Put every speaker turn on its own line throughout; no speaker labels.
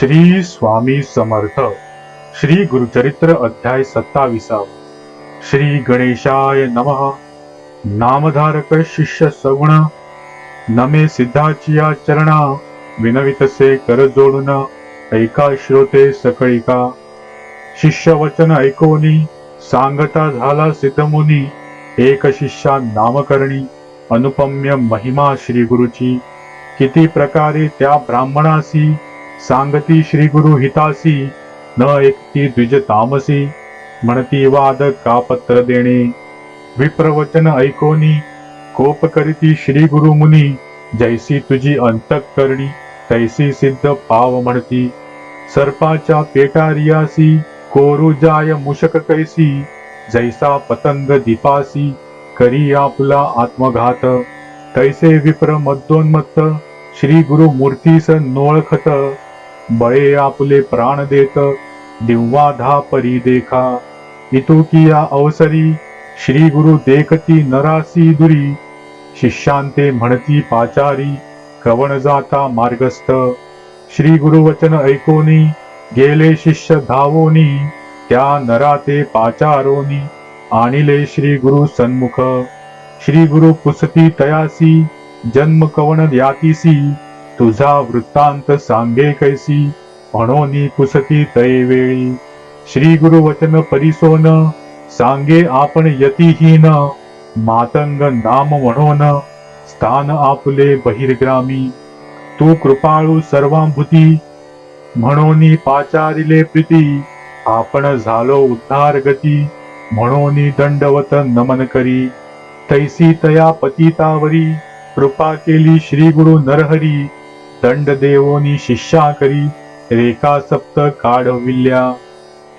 श्री स्वामी समर्थ. श्री गुरुचरित्र अध्याय सत्ताविसाव. श्री गणेशाय नमः. नामधारक शिष्य सगुण. नमे सिद्धाचिया चरणा. विनवितसे कर जोडून. ऐका श्रोते सकळिका. शिष्य वचन ऐकोनी. सांगता झाला सिद्धमुनी. एक शिष्या नामकरणी. अनुपम्य महिमा श्री गुरुची. किती प्रकारे त्या ब्राह्मणासी सांगती श्री गुरु हितासी न एकती द्विज तामसी. म्हणती वाद का पत्र देणे? विप्रवचन ऐकोनी कोप करीती श्री गुरु मुनी. जैसी तुझी अंतःकरणी तैसी सिद्ध पाव म्हणती. सर्पाच्या पेटारियासी कोरू जाय मुशक कैसी. जैसा पतंग दीपासी करी आपला आत्मघात. तैसे विप्र मद्दोन्मत्त श्री गुरु मूर्तीस नोळखत. बळे आपले प्राण देत दिव्वाधा परी देखा. इतुकिया अवसरी श्री गुरु देखती नरासी दुरी. शिष्यांते म्हणती पाचारी कवण जाता मार्गस्थ. श्री गुरु वचन ऐकोनी गेले शिष्य धावोनी त्या नराते पाचारोनी. आणिले श्री गुरु सन्मुख. श्री गुरु पुसती तयासी जन्म कवण यातीसी. तुझा वृत्तांत सांगे कैसी म्हणोनी पुसती तये वेळी. श्री गुरु वचन परिसोन सांगे आपण यतीहीन मातंग नाम म्हणून स्थान आपले बहिर्ग्रामी. तू कृपाळू सर्वांभूती म्हणून पाचारिले प्रीती आपण झालो उद्धार गती म्हणून दंडवत नमन करी. तैसी तया पतितावरी कृपा केली श्री गुरु नरहरी दंड देवोनी शिष्या करी रेखा सप्त काढविल्या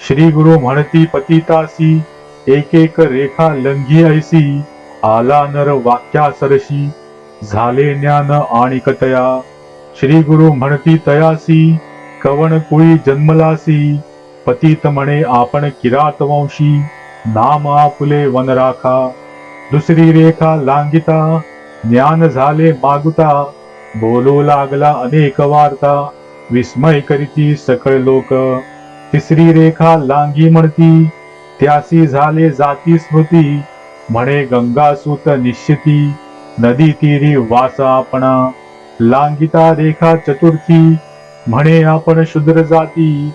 श्री गुरु म्हणती पतितासी एक एक रेखा लंघी ऐसी आला नर वाक्या सरशी झाले ज्ञान आणि कतया श्री गुरु म्हणती तयासी कवन कुळी जन्मलासी पतित म्हणे आपण किरात वंशी नाम आपुले वन राखा. दुसरी रेखा लांगिता ज्ञान झाले मागुता बोलू लागला अनेक वार्ता. विस्मय करीती सकळ लोक. तिसरी रेखा लांगी म्हणती त्यासी झाले जाती स्मृती. म्हणे गंगासूत निश्चिती नदी तीरी वासा आपणा. लांगिता रेखा चतुर्थी म्हणे आपण शूद्र जाती.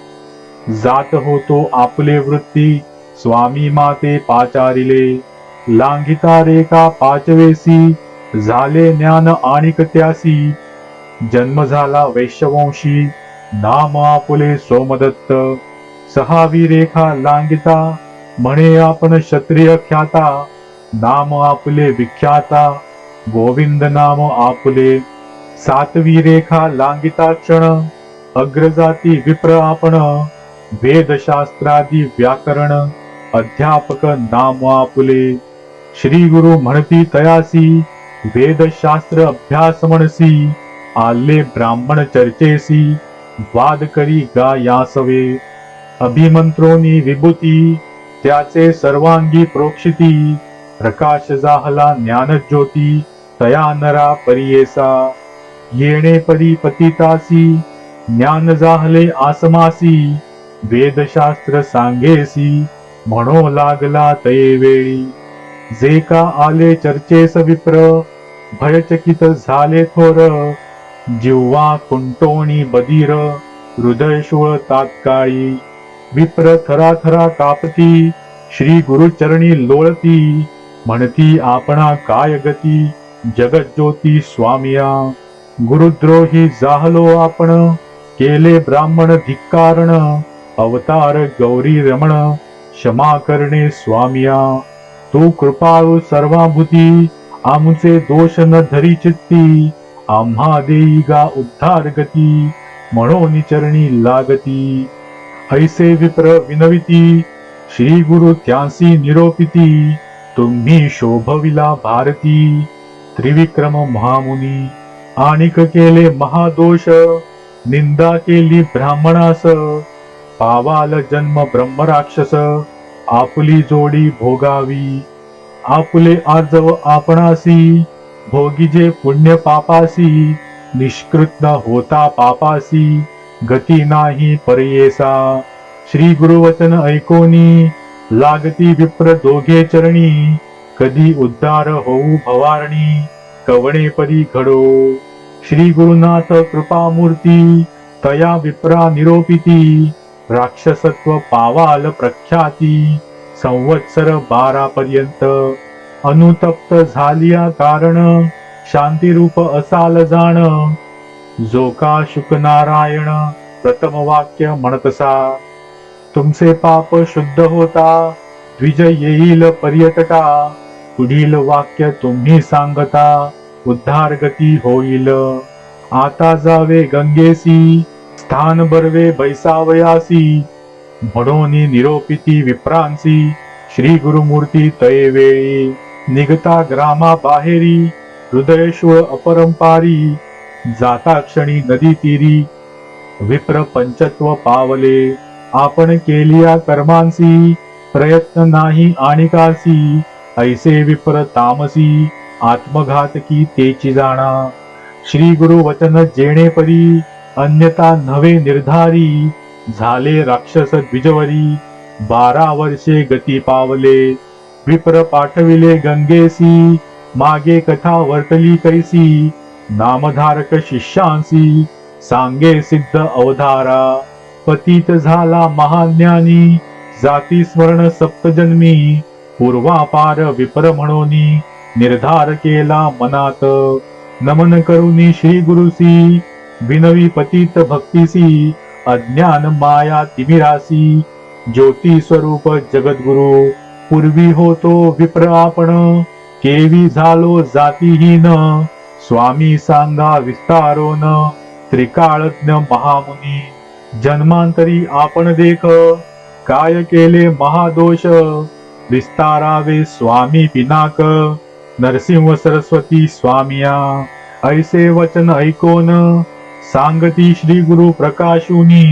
जात होतो आपले वृत्ती स्वामी माते पाचारिले. लांगिता रेखा पाचवेसी झाले ज्ञान आणिक त्यासी जन्म झाला वैश्यवंशी. नाम आपुले सोमदत्त. सहावी रेखा लांगिता. म्हणे आपण क्षत्रिय ख्याता. नाम आपले विख्याता. गोविंद नाम आपुले. सातवी रेखा लांगिता क्षण. अग्रजाती विप्र आपण. वेदशास्त्रादी व्याकरण. अध्यापक नाम आपुले. श्री गुरु म्हणती तयासी. वेदशास्त्र अभ्यास म्हणसी आले ब्राह्मण चर्चेसी वाद करी गा यासवे। अभिमंत्रोनी विभूती त्याचे सर्वांगी प्रोक्षिती प्रकाश जाहला ज्ञान ज्योती तया नरा परियेसा। येणे परी पतितासी ज्ञान जाहले आसमासी वेदशास्त्र सांगेसी म्हणो लागला तये वेळी। जे का आले चर्चेस विप्र भयचकित झाले थोर. जिव्हा कुंटोणी बदीर हृदय शूळ तात्काळी. विप्र थरा थरा कापती श्री गुरुचरणी लोळती. म्हणती आपणा काय गती? जगज्योती स्वामिया. गुरुद्रोही जाहलो आपण केले ब्राह्मण धिक्कारण. अवतार गौरी रमण क्षमा करणे स्वामिया. तू कृपाळू सर्वाभूती आमचे दोष न धरी चित्ती आम्हा देई गा उद्धार गती म्हणून चरणी लागती. ऐसे विप्र विनविती श्री गुरु त्यांसी निरोपिती तुम्ही शोभविला भारती. त्रिविक्रम महामुनी आणिक केले महादोष निंदा केली ब्राह्मणास. पावाल जन्म ब्रह्मराक्षस आपली जोडी भोगावी. आपले आर्जव आपणासी भोगी जे पुण्य पापासी निष्कृत होता पापासी गती नाही पर्येसा. श्री गुरुवचन ऐकोनी लागती विप्र दोघे चरणी कधी उद्धार होऊ भवारणी कवणे परी घडो. श्री गुरुनाथ कृपामूर्ती तया विप्रा निरोपिती राक्षसत्व पावाल प्रख्याती. संवत्सर बारा पर्यंत अनुतप्त झालिया कारण शांतिरूप असाल जाण. जो का शुकनारायण प्रथम वाक्य म्हणतसा तुमचे पाप शुद्ध होता द्विज येईल पर्यटका. पुढील वाक्य तुम्ही सांगता उद्धार गती होईल. आता जावे गंगेसी स्थान बर्वे बैसावयासी। म्हणून निरोपिती विप्रांसी। श्री गुरुमूर्ती तये वेळी। निघता ग्रामा बाहेरी। हृदयशूळ अपरंपारी जाता क्षणी नदी तीरी। विप्र पंचत्व पावले। आपण केलिया कर्मांसी। प्रयत्न नाही आणिकासी। ऐसे विप्र तामसी। आत्मघातकी तेची जाणा। श्री गुरु वचन जेणे परी। अन्यता नवे निर्धारी झाले राक्षस द्विजवरी बारा वर्षे गती पावले. विप्र पाठविले गंगेसी. मागे कथा वर्तली कैसी. नामधारक शिष्यांसी. सांगे सिद्ध अवधारा. पतित झाला महाज्ञानी जाती स्मरण सप्तजन्मी. पूर्वापार विपर म्हणूनी. निर्धार केला मनात. नमन करुनी श्री गुरुसी. विनवी पतित भक्तीसी अज्ञान माया तिमिरासी ज्योती स्वरूप जगद्गुरु पूर्वी होतो विप्र आपण केवी झालो जातीहीन स्वामी सांगा विस्तारोन त्रिकाळज्ञ महामुनी जन्मांतरी आपण देख काय केले महादोष विस्तारावे स्वामी पिनाक नरसिंह सरस्वती स्वामिया ऐसे वचन ऐकोन सांगती श्री गुरु प्रकाशुनी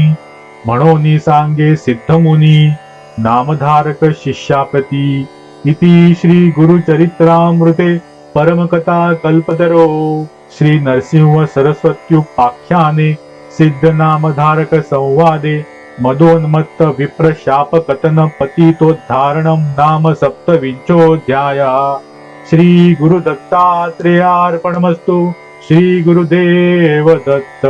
म्हणोनी सांगे सिद्धमुनी नामधारक शिष्याप्रती इति श्री गुरुचरित्रामृते परमकथा कल्पतरो। श्री नरसिंह सरस्वत्युपाख्याने सिद्ध नामधारक संवादे मदोन्मत्त विप्र कथन नाम सप्तविंशोऽध्याय। श्री गुरु दत्तात्रेयार्पणमस्तु श्री गुरुदेव दत्त।